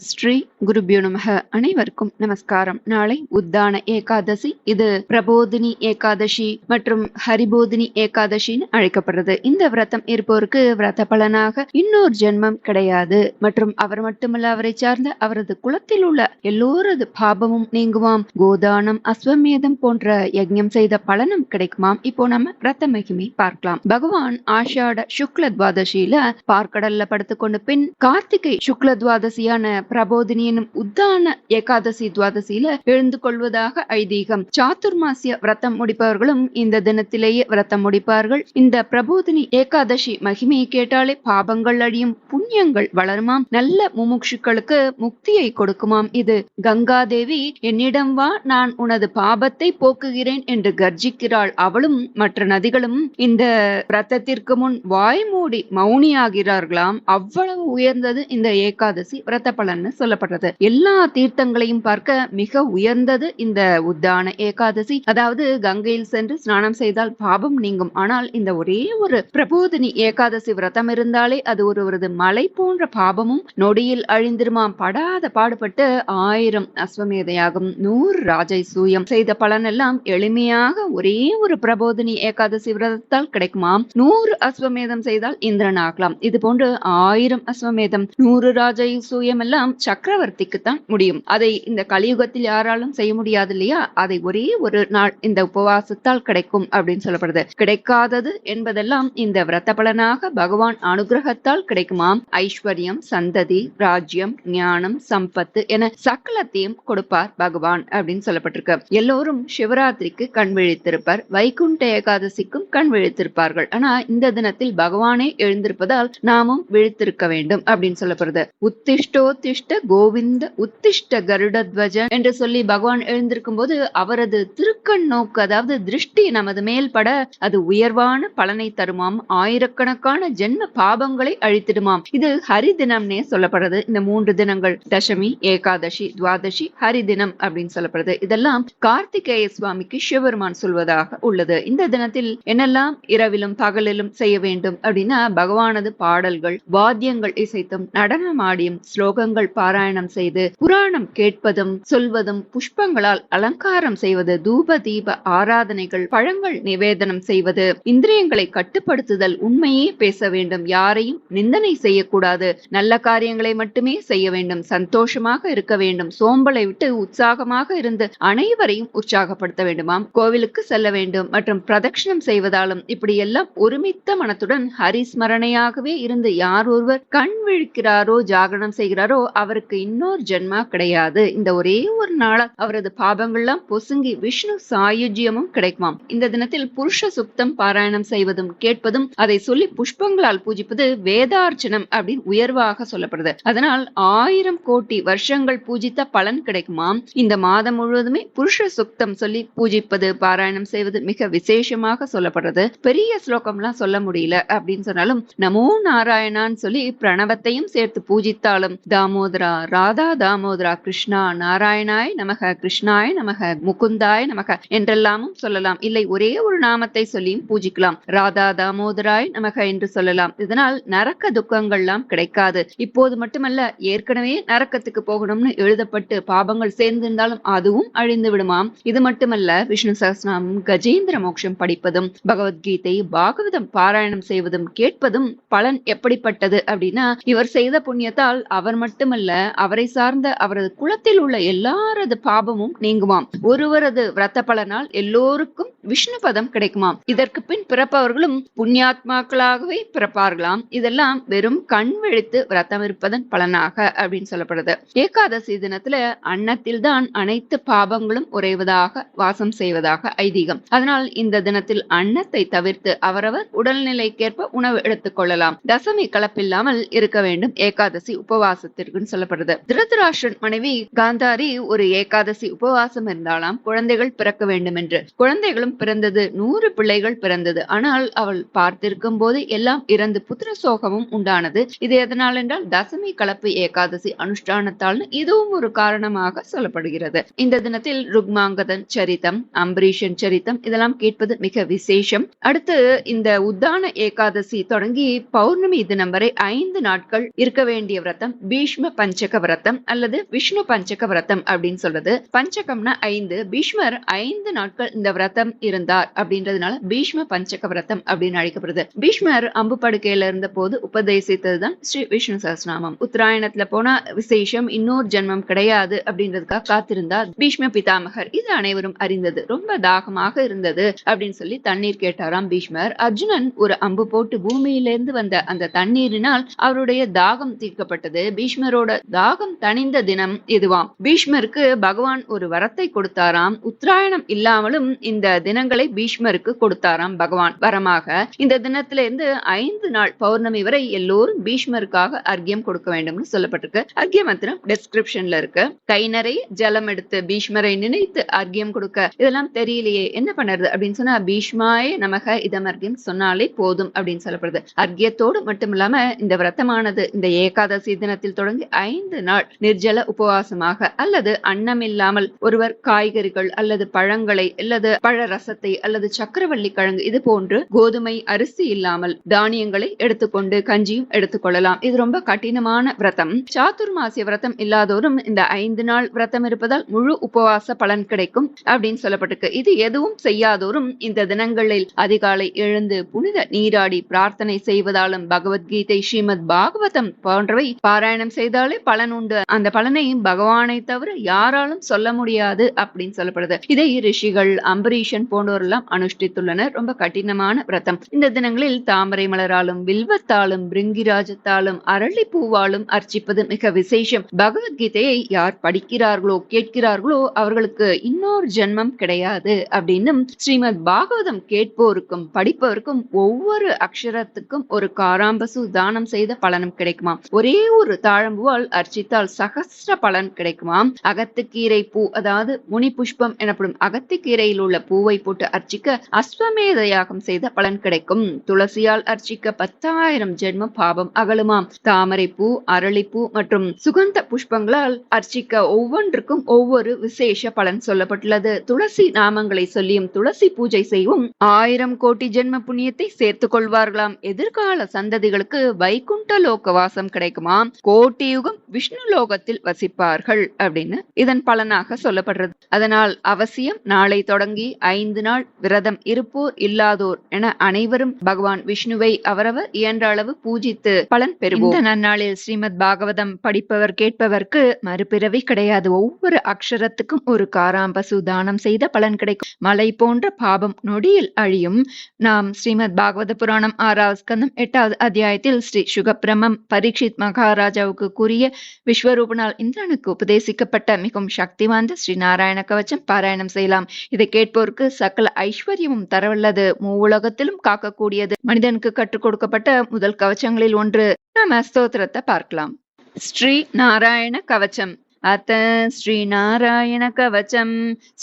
ஸ்ரீ குருபியோ நமக. அனைவருக்கும் நமஸ்காரம். நாளை உத்தான ஏகாதசி. இது பிரபோதினி ஏகாதசி மற்றும் ஹரிபோதினி ஏகாதசின்னு அழைக்கப்படுறது. இந்த விரதம் இருப்போருக்கு விரத பலனாக இன்னொரு ஜென்மம் கிடையாது. மற்றும் அவர் மட்டுமல்ல அவரை சார்ந்த அவரது குலத்தில் உள்ள எல்லோரது பாபமும் நீங்குவாம் கோதானம் அஸ்வமேதம் போன்ற யஜ்யம் செய்த பலனும் கிடைக்குமாம். இப்போ நம்ம விரத மகிமை பார்க்கலாம். பகவான் ஆஷாட சுக்ல துவாதசியில பார்க்கடல்ல படுத்துக்கொண்டு பின் கார்த்திகை சுக்ல துவாதசியான பிரபோதினி எனும் உத்தான ஏகாதசி துவாதசியில எழுந்து கொள்வதாக ஐதீகம். சாத்துர்மாசிய விரதம் முடிப்பவர்களும் இந்த தினத்திலேயே விரதம் முடிப்பார்கள். இந்த பிரபோதினி ஏகாதசி மகிமையை கேட்டாலே பாபங்கள் அழியும் புண்ணியங்கள் வளருமாம் நல்ல முமுட்சுக்களுக்கு முக்தியை கொடுக்குமாம். இது கங்கா தேவி என்னிடம் வா நான் உனது பாபத்தை போக்குகிறேன் என்று கர்ஜிக்கிறாள் அவளும் மற்ற நதிகளும். இந்த விரதத்திற்கு முன் வாய்மூடி மௌனியாகிறார்களாம். அவ்வளவு உயர்ந்தது இந்த ஏகாதசி விரத பலன்னு சொல்லப்படுறது. எல்லா தீர்த்தங்களையும் பார்க்க மிக உயர்ந்தது இந்த உத்தான ஏகாதசி. அதாவது கங்கையில் சென்று ஸ்நானம் செய்தால் பாபம் நீங்கும். ஆனால் இந்த ஒரே ஒரு பிரபோதினி ஏகாதசி விரதம் இருந்தாலே அது ஒருவரது மலை போன்ற பாபமும் நொடியில் அழிந்திருமாம். படாத பாடுபட்டு ஆயிரம் அஸ்வமேதையாகும். நூறு ராஜை சூயம் செய்த பலனெல்லாம் எளிமையாக ஒரே ஒரு பிரபோதினி ஏகாதசி விரதத்தால் கிடைக்குமாம். நூறு அஸ்வமேதம் செய்தால் இந்திரன் ஆகலாம். இது போன்று ஆயிரம் அஸ்வமேதம் நூறு ராஜை சூயம் எல்லாம் சக்கரவர்த்திக்குத்தான் முடியும். அதை இந்த கலியுகத்தில் யாராலும் செய்ய முடியாது இல்லையா? அதை ஒரே ஒரு நாள் இந்த உபவாசத்தால் கிடைக்கும் அப்படின்னு சொல்லப்படுது. கிடைக்காதது என்பதெல்லாம் இந்த விரத பலனாக பகவான் அனுகிரகத்தால் கிடைக்குமாம். ஐஸ்வர்யம் சந்ததி ராஜ்யம் ஞானம் சம்பத்து என சக்கலத்தையும் கொடுப்பார் பகவான் அப்படின்னு சொல்லப்பட்டிருக்கு. எல்லோரும் சிவராத்திரிக்கு கண் விழித்திருப்பார். வைகுண்ட ஏகாதசிக்கும் கண் விழித்திருப்பார்கள். ஆனா இந்த தினத்தில் பகவானே எழுந்திருப்பதால் நாமும் விழித்திருக்க வேண்டும் அப்படின்னு சொல்லப்படுது. உத்திஷ்டோ உத்திஷ்ட கோவிந்த உத்திஷ்ட கருடத்வஜ என்று சொல்லி பகவான் எழுந்திருக்கும் போது அவரது திருக்கண் நோக்கு அதாவது திருஷ்டி நமது மேல் பட அது உயர்வான பலனை தருமாம். ஆயிரக்கணக்கான ஜென்ம பாபங்களை அழித்திடுமாம். இது ஹரி தினம்னே சொல்லப்படுறது. இந்த மூன்று தினங்கள் தசமி ஏகாதசி துவாதசி ஹரி தினம் அப்படின்னு சொல்லப்படுது. இதெல்லாம் கார்த்திகேய சுவாமிக்கு சிவபெருமான் சொல்வதாக உள்ளது. இந்த தினத்தில் என்னெல்லாம் இரவிலும் பகலிலும் செய்ய வேண்டும் அப்படின்னா பகவானது பாடல்கள் வாத்தியங்கள் இசைத்தும் நடனமாடியும் ஸ்லோகங்கள் பாராயணம் செய்து புராணம் கேட்பதும் சொல்வதும் புஷ்பங்களால் அலங்காரம் செய்வது தூப தீப ஆராதனைகள் பழங்கள் நிவேதனம் செய்வது இந்திரியங்களை கட்டுப்படுத்துதல் உண்மையே பேச வேண்டும். யாரையும் நிந்தனை செய்யக்கூடாது. நல்ல காரியங்களை மட்டுமே செய்ய வேண்டும். சந்தோஷமாக இருக்க வேண்டும். சோம்பலை விட்டு உற்சாகமாக இருந்து அனைவரையும் உற்சாகப்படுத்த வேண்டுமாம் கோவிலுக்கு செல்ல வேண்டும் மற்றும் பிரதட்சிணம் செய்வதாலும் இப்படி எல்லாம் ஒருமித்த மனத்துடன் ஹரிஸ்மரணையாகவே இருந்து யார் ஒருவர் கண் விழிக்கிறாரோ ஜாகரணம் செய்கிறாரோ அவருக்கு இன்னொரு ஜென்மா கிடையாது. இந்த ஒரே ஒரு நாளா அவரது பாபங்கள்லாம் பொசுங்கி விஷ்ணு சாயுஜ்யமும் கிடைக்குமாம். இந்த தினத்தில் புருஷ சுப்தம் பாராயணம் செய்வதும் கேட்பதும் அதை சொல்லி புஷ்பங்களால் பூஜிப்பது வேதார்ச்சனம் அப்படின்னு உயர்வாக சொல்லப்படுது. அதனால் ஆயிரம் கோடி வருஷங்கள் பூஜித்த பலன் கிடைக்குமாம். இந்த மாதம் முழுவதுமே புருஷ சுக்தம் சொல்லி பூஜிப்பது பாராயணம் செய்வது மிக விசேஷமாக சொல்லப்படுறது. பெரிய ஸ்லோகம்லாம் சொல்ல முடியல அப்படின்னு சொன்னாலும் நமோ நாராயணான்னு சொல்லி பிரணவத்தையும் சேர்த்து பூஜித்தாலும் தாமோதரா ராதா தாமோதரா கிருஷ்ணா நாராயணாய் நமக கிருஷ்ணாய் நமக முகுந்தாய் நமக என்றெல்லாமும் சொல்லலாம். இல்லை ஒரே ஒரு நாமத்தை சொல்லியும் பூஜிக்கலாம். ராதா தாமோதராய் நமக என்று சொல்லலாம். இதனால் நரக்க துக்கங்கள்லாம் கிடைக்காது. இப்போது மட்டுமல்ல ஏற்கனவே நரக்கத்துக்கு போகணும்னு எழுதப்பட்டு பாபங்கள் சேர்ந்திருந்தாலும் அதுவும் அழிந்து விடுமாம். இது மட்டுமல்ல விஷ்ணு சகசநாமம் கஜேந்திர மோட்சம் படிப்பதும் பகவத்கீதை பாகவதம் பாராயணம் செய்வதும் கேட்பதும் பலன் எப்படிப்பட்டது அப்படின்னா இவர் செய்த புண்ணியத்தால் அவர் மட்டும் மட்டுமல்ல அவரை சார்ந்த அவரது குலத்தில் உள்ள எல்லாரது பாபமும் நீங்குமாம். ஒருவரது விரத்த பலனால் எல்லோருக்கும் விஷ்ணு பதம் கிடைக்குமாம். இதற்கு பின் பிறப்பவர்களும் புண்ணியாத்மாக்களாகவே பிறப்பார்களாம். இதெல்லாம் வெறும் கண் விழித்து விரதம் இருப்பதன் பலனாக அப்படின்னு சொல்லப்படுது. ஏகாதசி தினத்துல அன்னத்தில் தான் அனைத்து பாபங்களும் உறைவதாக வாசம் செய்வதாக ஐதீகம். அதனால் இந்த தினத்தில் அன்னத்தை தவிர்த்து அவரவர் உடல்நிலைக்கேற்ப உணவு எடுத்துக் கொள்ளலாம். தசமி கலப்பில்லாமல் இருக்க வேண்டும். ஏகாதசி உபவாசத்திற்கு அப்படின்னு சொல்லப்படுது. திருதராஷன் மனைவி காந்தாரி ஒரு ஏகாதசி உபவாசம் இருந்தாலாம் குழந்தைகள் பிறக்க வேண்டும் என்று குழந்தைகளும் பிறந்தது நூறு பிள்ளைகள் பிறந்தது. ஆனால் அவள் பார்த்திருக்கும் போது எல்லாம் இறந்து புத்திர சோகமும் உண்டானது. இது எதனால் என்றால் தசமி கலப்பு ஏகாதசி அனுஷ்டானத்தால் இதுவும் ஒரு காரணமாக சொல்லப்படுகிறது. இந்த தினத்தில் ருக்மாங்கதன் சரித்தம் அம்பரீஷன் சரித்தம் இதெல்லாம் கேட்பது மிக விசேஷம். அடுத்து இந்த உத்தான ஏகாதசி தொடங்கி பௌர்ணமி தினம் வரை ஐந்து நாட்கள் இருக்க வேண்டிய விரதம் பீஷ்ம பஞ்சக விரதம் அல்லது விஷ்ணு பஞ்சக விரதம் அப்படின்னு சொல்றது. பஞ்சகம்னா ஐந்து பீஷ்மர் ஐந்து நாட்கள் இந்த விரதம் இருந்தார் அப்படின்றதுனால பீஷ்ம பஞ்சக விரதம் அப்படின்னு அழைக்கப்படுது. பீஷ்மர் அம்பு படுக்கையில இருந்த போது உபதேசித்ததுதான் ஸ்ரீ விஷ்ணு சஹஸ்ரநாமம். உத்தராயணத்துல போனா விசேஷம் இன்னொரு ஜென்மம் கிடையாது அப்படின்றதுக்காக காத்திருந்தார் பீஷ்ம பிதாமகர். இது அனைவரும் அறிந்தது. ரொம்ப தாகமாக இருந்தது அப்படின்னு சொல்லி தண்ணீர் கேட்டாராம் பீஷ்மர். அர்ஜுனன் ஒரு அம்பு போட்டு பூமியிலிருந்து வந்த அந்த தண்ணீரினால் அவருடைய தாகம் தீர்க்கப்பட்டது. பீஷ்மரோட தாகம் தணிந்த தினம் இதுவாம். பீஷ்மருக்கு பகவான் ஒரு வரத்தை கொடுத்தாராம். உத்தராயணம் இல்லாமலும் இந்த தினங்களை பீஷ்மருக்கு கொடுத்தாராம் பகவான். வரமாக இந்த தினத்துல இருந்து ஐந்து நாள் பௌர்ணமி வரை எல்லோரும் பீஷ்மருக்காக அர்க்கியம் கொடுக்க வேண்டும்னு சொல்லப்பட்டிருக்கு. அர்க்கிய மந்திரம் டெஸ்கிரிப்ஷன்ல இருக்கு. கை நிறைய ஜலம் எடுத்து பீஷ்மரை நினைத்து அர்க்கியம் கொடுக்க. இதெல்லாம் தெரியலையே என்ன பண்ணுறது அப்படின்னு சொன்னா பீஷ்மாயே நமக இதமர்க்கியம் சொன்னாலே போதும் அப்படின்னு சொல்லப்படுது. அர்க்கியத்தோடு மட்டும் இல்லாம இந்த விரதமானது இந்த ஏகாதசி தினத்தில் தொடங்கி ஐந்து நாள் நிர்ஜல உபவாசமாக அல்லது அன்னமில்லாமல் ஒருவர் காய்கறிகள் அல்லது பழங்களை அல்லது பழ ரசத்தை அல்லது சக்கரவள்ளி கிழங்கு இது போன்று கோதுமை அரிசி இல்லாமல் தானியங்களை எடுத்துக்கொண்டு கஞ்சியும் எடுத்துக்கொள்ளலாம் இது ரொம்ப கடினமான விரதம். சாத்துர்மாசிய விரதம் இல்லாதோரும் இந்த ஐந்து நாள் விரதம் இருப்பதால் முழு உபவாச பலன் கிடைக்கும் அப்படின்னு சொல்லப்பட்டிருக்கு. இது எதுவும் செய்யாதோரும் இந்த தினங்களில் அதிகாலை எழுந்து புனித நீராடி பிரார்த்தனை செய்வதாலும் பகவத்கீதை ஸ்ரீமத் பாகவதம் போன்றவை பாராயணம் செய்தால் செய்தாலே பலன் உண்டு. அந்த பலனை பகவானை தவிர யாராலும் சொல்ல முடியாது அப்படின்னு சொல்லப்படுது. இதை ரிஷிகள் அம்பரீஷன் போன்றோர் எல்லாம் அனுஷ்டித்துள்ளனர். ரொம்ப கடினமான விரதம். இந்த தினங்களில் தாமரை மலராலும் வில்வத்தாலும் பிருங்கிராஜத்தாலும் அரளி பூவாலும் அர்ச்சிப்பது மிக விசேஷம். பகவத்கீதையை யார் படிக்கிறார்களோ கேட்கிறார்களோ அவர்களுக்கு இன்னொரு ஜென்மம் கிடையாது அப்படின்னு ஸ்ரீமத் பாகவதம் கேட்போருக்கும் படிப்பவருக்கும் ஒவ்வொரு அக்ஷரத்துக்கும் ஒரு காராம்பசு தானம் செய்த பலனும் கிடைக்குமா ஒரே ஒரு தாழம்பூ தாழம்புவால் அர்ச்சித்தால் சகஸ்ர பலன் கிடைக்குமாம். அகத்துக்கீரை பூ அதாவது முனி புஷ்பம் எனப்படும் அகத்துக்கீரையில் உள்ள பூவை போட்டு அர்ச்சிக்க அஸ்வமேத யாகம் செய்த பலன் கிடைக்கும். துளசியால் அர்ச்சிக்க பத்தாயிரம் ஜென்ம பாபம் அகலுமாம். தாமரை பூ அரளிப்பூ மற்றும் சுகந்த புஷ்பங்களால் அர்ச்சிக்க ஒவ்வொன்றுக்கும் ஒவ்வொரு விசேஷ பலன் சொல்லப்பட்டுள்ளது. துளசி நாமங்களை சொல்லியும் துளசி பூஜை செய்யும் ஆயிரம் கோடி ஜென்ம புண்ணியத்தை சேர்த்துக் கொள்வார்களாம். எதிர்கால சந்ததிகளுக்கு வைகுண்ட லோக வாசம் கிடைக்குமாம். கோட்டி யுகம் விஷ்ணு லோகத்தில் வசிப்பார்கள் அப்படின்னு இதன் பலனாக சொல்லப்படுறது. அதனால் அவசியம் நாளை தொடங்கி ஐந்து நாள் விரதம் இருப்போர் இல்லாதோர் என அனைவரும் பகவான் விஷ்ணுவை அவரவர் இயன்ற அளவு பூஜித்து பலன் பெறுவோம். இந்த நன்னாளில் ஸ்ரீமத் பாகவதம் படிப்பவர் கேட்பவர்க்கு மறுபிறவி கிடையாது. ஒவ்வொரு அக்ஷரத்துக்கும் ஒரு காராம்பசு தானம் செய்த பலன் கிடைக்கும். மலை போன்ற பாபம் நொடியில் அழியும். நாம் ஸ்ரீமத் பாகவத புராணம் ஆறாவது ஸ்கந்தம் எட்டாவது அத்தியாயத்தில் ஸ்ரீ சுகப்பிரமம் பரீட்சித் மகாராஜாவுக்கு கூறிய விஸ்வரூபனால் இந்திரனுக்கு உபதேசிக்கப்பட்ட மிகவும் சக்தி வாய்ந்த ஸ்ரீ நாராயண கவச்சம் பாராயணம் செய்யலாம். இதை கேட்போருக்கு சகல ஐஸ்வர்யமும் தரவல்லது. மூவுலகத்திலும் காக்கக்கூடியது. மனிதனுக்கு கற்றுக் கொடுக்கப்பட்ட முதல் கவச்சங்களில் ஒன்று. நாம் அஸ்தோத்திரத்தை பார்க்கலாம். ஸ்ரீ நாராயண கவச்சம் अथ श्रीनारायणकवचम्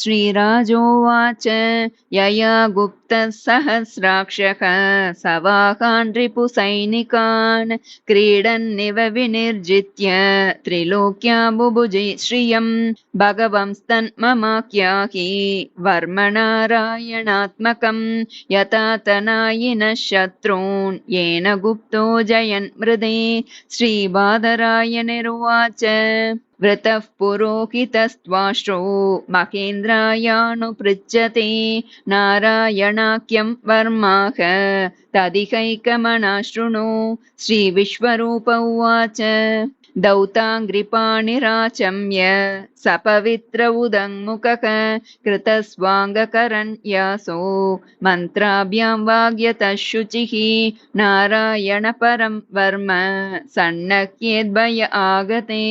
श्रीराजोवाच यया गुप्तः सहस्राक्षः सवाहान् रिपुसैनिकान् क्रीडन्निव विनिर्जित्य त्रिलोक्या बुभुजे श्रियम् भगवंस्तन्ममाख्याहि वर्मणारायणात्मकम् यथा तनायिनः शत्रून् येन गुप्तो जयन् मृदे श्रीबादरायणिरुवाच वृतः पुरोहितस्त्वाश्रो महेन्द्रायानुपृच्छते नारायणाख्यं वर्माह तदिहैकमनाशृणु श्रीविश्वरूप उवाच दौताङ्घ्रिपाणिराचम्य सपवित्र उदङ्मुखः कृतस्वाङ्गकरन्यासो मन्त्राभ्यां वाग्यतः शुचिः नारायणपरं वर्म सन्नह्येद्भय आगते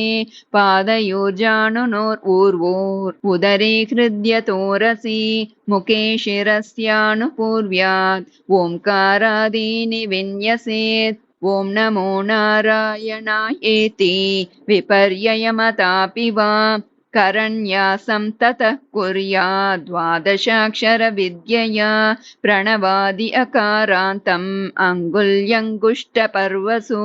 पादयोर्जानुनोर् ऊर्वोर् उदरे हृद्यतोरसि मुखे शिरस्यानुपूर्व्यात् ओङ्कारादीनि विन्यसेत् ॐ नमो नारायणायेति विपर्ययमतापि वा करन्यासं ततः कुर्यात् द्वादशाक्षरविद्यया प्रणवादि अकारान्तम् अङ्गुल्यङ्गुष्टपर्वसु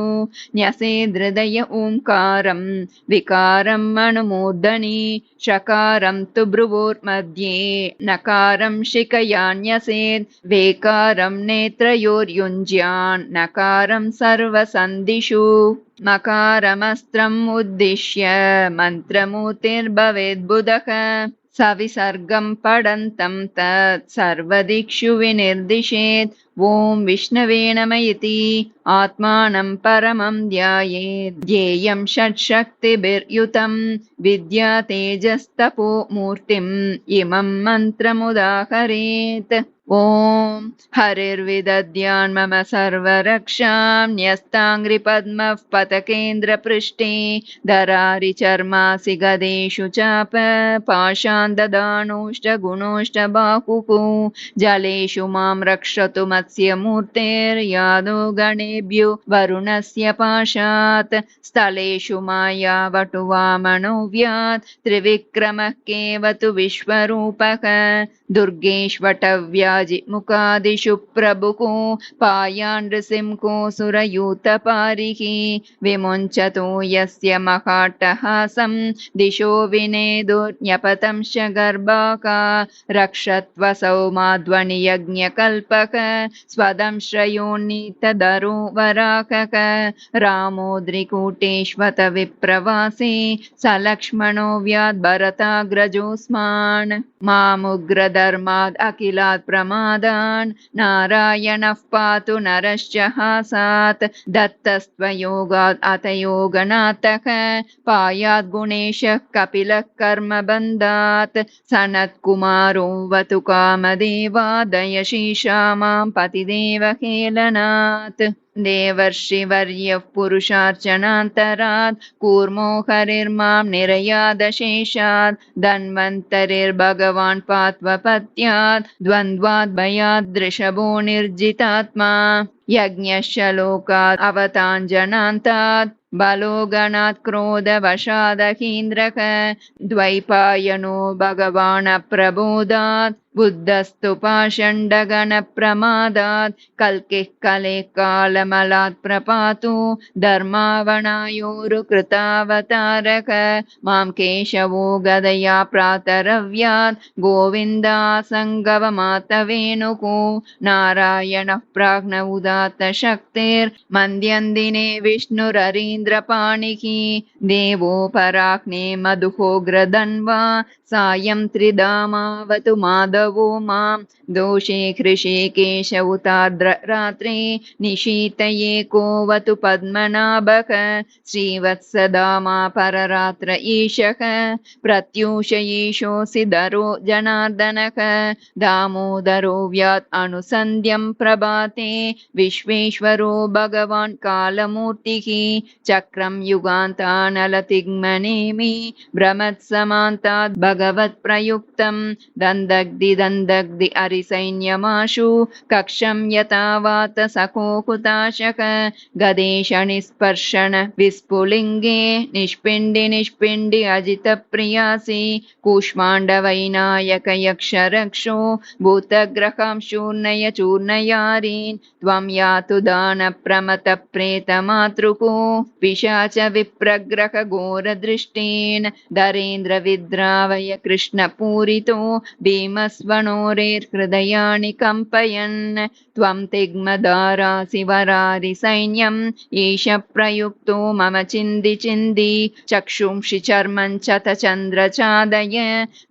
न्यसेदृदय ओङ्कारम् विकारम् अनुमूर्धनि षकारं तु भ्रुवोर्मध्ये नकारं शिखयान्यसेत् वेकारं नेत्रयोर्युञ्ज्यान् नकारं सर्वसन्धिषु मकारमस्त्रम् उद्दिश्य मन्त्रमूर्तिर्भवेद्बुधः। सविसर्गं पडन्तं तत् सर्वदिक्षु विनिर्दिशेत्। ॐ विष्णवे नम इति आत्मानं परमं ध्यायेत्। ध्येयं षट्शक्तिभिर्युतं विद्या तेजस्तपो मूर्तिम् इमं मन्त्रमुदाहरेत् ॐ हरिर्विदद्यान् मम सर्वरक्षां न्यस्ताङ्घ्रिपद्मः पतकेन्द्रपृष्ठे दरारिचर्मासि गदेषु चाप पाशान् ददानोष्टगुणोष्टबाहुः जलेषु मां रक्षतु मत्स्यमूर्तेर्यादो गणेभ्यो वरुणस्य पाशात् स्थलेषु मायावटुवामणो व्यात् त्रिविक्रमः केवतु विश्वरूपः दुर्गेष्वटव्याजिमुखादिषु प्रभुः पायानृसिंहो सुरयूतपारिः विमुञ्चतो यस्य महाट्टहासं दिशो विनेदुर्न्यपतंश गर्भाका रक्षत्वसौ माध्वनियज्ञकल्पक स्वदं श्रयोन्नीतदरो वराकक रामोद्रिकूटेष्वत विप्रवासे स लक्ष्मणो व्याद्भरताग्रजोऽस्मान् मामुग्रधर्माद् अखिलात् प्रमादान्। नारायणः पातु नरश्च हासात्। दत्तस्त्वयोगात् अथ योगनाथः पायात् गुणेशः कपिलः कर्मबन्धात्। सनत्कुमारो वतु कामदेवादयशीषा माँ पतिदेव हेलनात्। देवर्षिवर्यः पुरुषार्चनान्तरात् कूर्मो हरिर्मां निरयादशेषात् धन्वन्तरिर्भगवान् पात्वपत्यात् द्वन्द्वाद् भयादृषभो निर्जितात्मा यज्ञश्च लोकात् अवताञ्जनान्तात् बलो गणात् क्रोधवशादहीन्द्रः द्वैपायनो भगवानप्रबोधात् बुद्धस्तु पाषण्डगणप्रमादात् कल्किः कले कालमलात् प्रपातु धर्मावणायोरुकृतावतारक मां केशवो गदया प्रातरव्यात् गोविन्दासङ्गवमातवेणुः नारायणः प्राज्ञ उदात्तशक्तिर्मन्द्यन्दिने विष्णुररीन्द्रपाणिः देवो पराग्ने मधुहोग्रधन्वा सायं त्रिधामावतु माधवो माँ, दोषे हृषिकेश उतार्द्र रात्रे, निशीतये कोवतु पद्मनाभः, श्रीवत्सदामा पररात्र ईशः प्रत्यूष ईशोऽसि धरो जनार्दनः, दामोदरो व्यात् अनुसन्ध्यं प्रभाते, विश्वेश्वरो भगवान् कालमूर्तिः चक्रं युगान्तानलतिग्मनेमि भ्रमत्समान्तात् भगवत्प्रयुक्तं दन्दग्धि दन्दग्धि अरिसैन्यमाशु कक्षं यतावात सखो हुताशक गदेशनिस्पर्शन विस्फुलिङ्गे निष्पिण्डि निष्पिण्डि अजितप्रियासि कूष्माण्डवैनायक यक्षरक्षो भूतग्रहं चूर्णय चूर्णयारीन् त्वं यातु दानप्रमतप्रेतमातृको पिशाच विप्रग्रह घोरदृष्टीन् धरेन्द्रविद्रावय कृष्णपूरितो भीमस्वनोरेर्हृदयानि कम्पयन्। त्वं तिग्मदारासि वरारिसैन्यम् एष प्रयुक्तो मम चिन्दि चिन्दि चक्षुंषि चर्मं च त चन्द्रचादय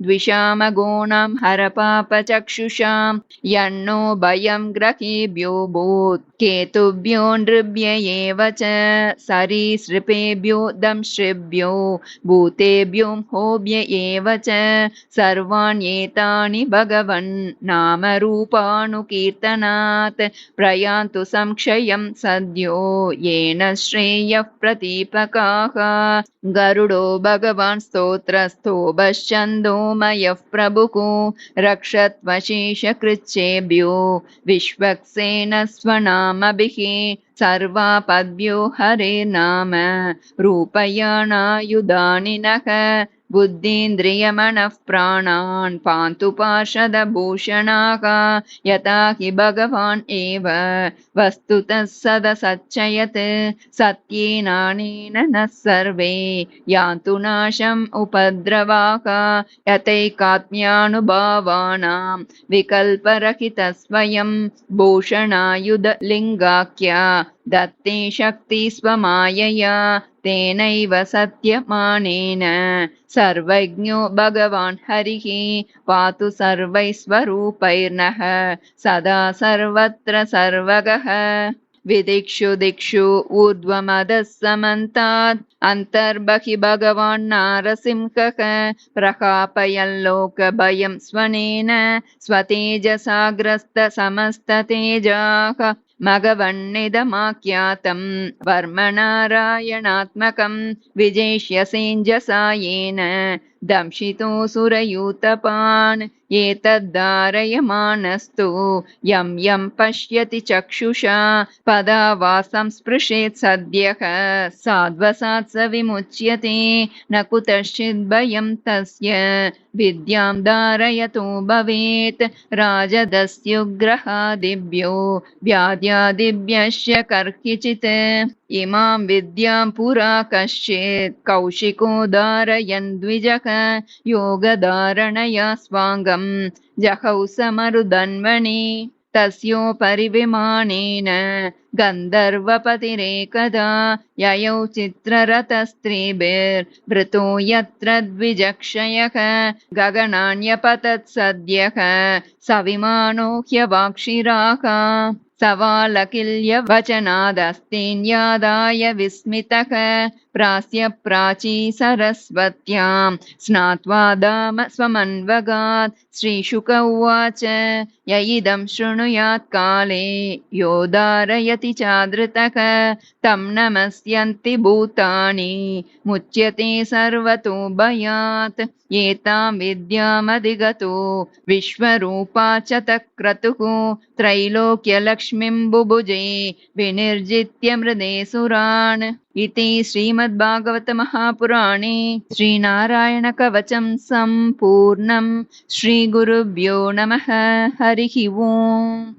द्विषामगोणां हरपापचक्षुषां यन्नो भयं ग्रहेभ्यो भूत् केतुभ्यो नृभ्य एव च सरीसृपेभ्यो दंश्रिभ्यो भूतेभ्यो होभ्य एव च सर्वान् एतानि भगवन् नामरूपानुकीर्तनात् प्रयान्तु संक्षयं सद्यो येन श्रेयः प्रतीपकाः गरुडो भगवान् स्तोत्रस्तोभश्चन्दोमयः प्रभुः रक्षत्वशेषकृच्छेभ्यो विश्वक्सेन स्वनामभिः सर्वा पद्यो हरे नाम रूपयाणायुधानिनः बुद्धीन्द्रियमनः प्राणान् पान्तु पार्षदभूषणाः यथा हि भगवान् एव। वस्तुतः सदसच्चयत् सत्येनानेन नः सर्वे यान्तु नाशम् उपद्रवाः। यथैकात्म्यानुभावानां विकल्परहितस्वयं भूषणायुधलिङ्गाख्या दत्ते शक्ति स्वमायया तेनैव सत्यमानेन। सर्वज्ञो भगवान् हरिः पातु सर्वैस्वरूपैर्नः सदा सर्वत्र सर्वगः। विदिक्षु दिक्षु ऊर्ध्वमदः समन्तात् अन्तर्बहि भगवान् नारसिंहः प्रकापयल्लोकभयं स्वनेन स्वतेजसाग्रस्तसमस्ततेजाः मघवन्निदमाख्यातम् वर्मनारायणात्मकम्। विजेष्यसेञ्जसायेन दंशितोऽसुरयूतपान् एतद्धारयमाणस्तु यं यं पश्यति चक्षुषा पदा वा संस्पृशेत् सद्यः। साध्वसात् स विमुच्यते न कुतश्चिद्भयं तस्य। विद्यां धारयतो भवेत् राजदस्युग्रहादिभ्यो व्याध्यादिभ्यश्च कर्किचित् इमां विद्यां पुरा कश्चित् कौशिको धारयन् द्विजः योगधारणया स्वाङ्गम् जहौ समरुदन्वने तस्योपरि विमानेन गन्धर्वपतिरेकदा ययौ चित्ररथस्त्रीभिर्भृतो यत्र द्विजक्षयः गगनान्यपतत् सद्यः सविमानो ह्यवाक्षिराः सवालकिल्यवचनादस्तेन्यादाय विस्मितः प्रास्य प्राची सरस्वत्यां स्नात्वा दाम स्वमन्वगात् श्रीशुक उवाच य इदं शृणुयात् काले यो धारयति तं नमस्यन्ति भूतानि मुच्यते सर्वतो भयात् एतां विद्यामधिगतो विश्वरूपा च तक्रतुः त्रैलोक्यलक्ष्मीं बुभुजे विनिर्जित्य मृदे सुरान्। इति श्रीमद्भागवतमहापुराणे श्रीनारायणकवचं सम्पूर्णं श्रीगुरुभ्यो नमः। हरिः ओम्